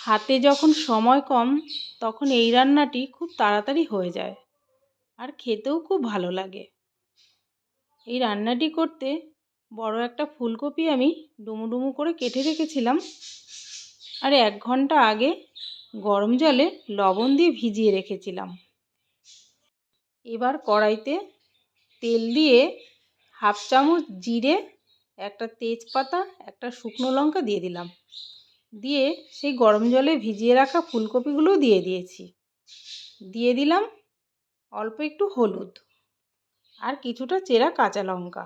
হাতে যখন সময় কম, তখন এই রান্নাটি খুব তাড়াতাড়ি হয়ে যায় আর খেতেও খুব ভালো লাগে। এই রান্নাটি করতে বড় একটা ফুলকপি আমি ডুমো ডুমো করে কেটে রেখেছিলাম আর এক ঘণ্টা আগে গরম জলে লবণ দিয়ে ভিজিয়ে রেখেছিলাম। এবার কড়াইতে তেল দিয়ে হাফ চামচ জিরে, একটা তেজপাতা, একটা শুকনো লঙ্কা দিয়ে দিলাম। দিয়ে সেই গরম জলে ভিজিয়ে রাখা ফুলকপিগুলোও দিয়ে দিয়েছি। দিয়ে দিলাম অল্প একটু হলুদ আর কিছুটা চেরা কাঁচা লঙ্কা।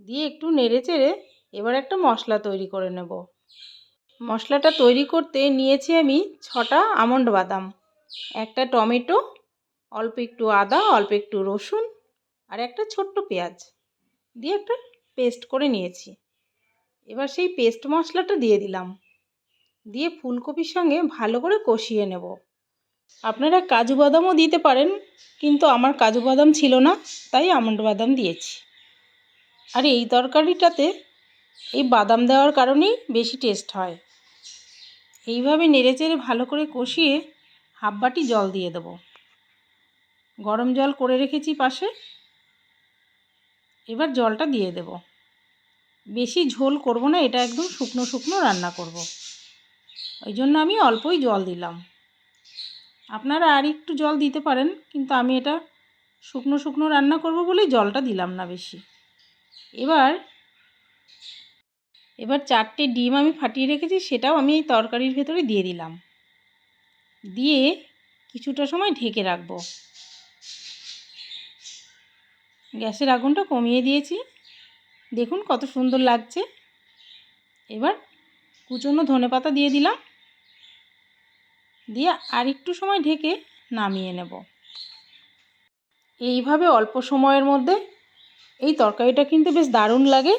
দিয়ে একটু নেড়ে চেড়ে এবার একটা মশলা তৈরি করে নেব। মশলাটা তৈরি করতে নিয়েছি আমি ছটা আমন্ড বাদাম, একটা টমেটো, অল্প একটু আদা, অল্প একটু রসুন আর একটা ছোট্ট পেঁয়াজ দিয়ে একটা পেস্ট করে নিয়েছি। এবার সেই পেস্ট মশলাটা দিয়ে দিলাম। দিয়ে ফুলকপির সঙ্গে ভালো করে কষিয়ে নেব। আপনারা কাজু বাদামও দিতে পারেন, কিন্তু আমার কাজু বাদাম ছিল না, তাই আমন্ড বাদাম দিয়েছি। আর এই তরকারিটাতে এই বাদাম দেওয়ার কারণেই বেশি টেস্ট হয়। এইভাবে নেড়েচেড়ে ভালো করে কষিয়ে হাফ বাটি জল দিয়ে দেবো। গরম জল করে রেখেছি পাশে। এবার জলটা দিয়ে দেব। বেশি ঝোল করব না, এটা একদম শুকনো শুকনো রান্না করব। ওই জন্য আমি অল্পই জল দিলাম। আপনারা আর একটু জল দিতে পারেন, কিন্তু আমি এটা শুকনো শুকনো রান্না করব বলেই জলটা দিলাম না বেশি। এবার এবার চারটে ডিম আমি ফাটিয়ে রেখেছি, সেটাও আমি এই তরকারির ভেতরে দিয়ে দিলাম। দিয়ে কিছুটা সময় ঢেকে রাখব। গ্যাসের আগুনটা কমিয়ে দিয়েছি। দেখুন কত সুন্দর লাগছে। এবার কুচনো ধনে পাতা দিয়ে দিলাম। দিয়ে আর একটু সময় ঢেকে নামিয়ে নেব। এইভাবে অল্প সময়ের মধ্যে এই তরকারিটা কিন্তু বেশ দারুণ লাগে।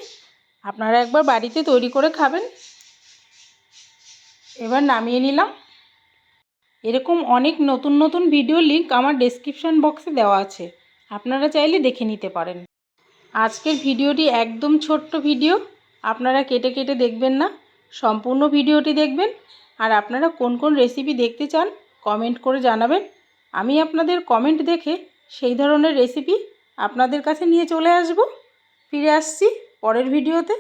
আপনারা একবার বাড়িতে তৈরি করে খাবেন। এবার নামিয়ে নিলাম। এরকম অনেক নতুন নতুন ভিডিও লিঙ্ক আমার ডেসক্রিপশান বক্সে দেওয়া আছে। আপনারা চাইলে দেখে নিতে পারেন। আজকের ভিডিওটি একদম ছোট্ট ভিডিও। আপনারা কেটে কেটে দেখবেন না। সম্পূর্ণ ভিডিওটি দেখবেন। আর আপনারা কোন কোন রেসিপি দেখতে চান কমেন্ট করে জানাবেন। আমি আপনাদের কমেন্ট দেখে সেই ধরনের রেসিপি আপনাদের কাছে নিয়ে চলে আসব। ফিরে আসছি পরের ভিডিওতে।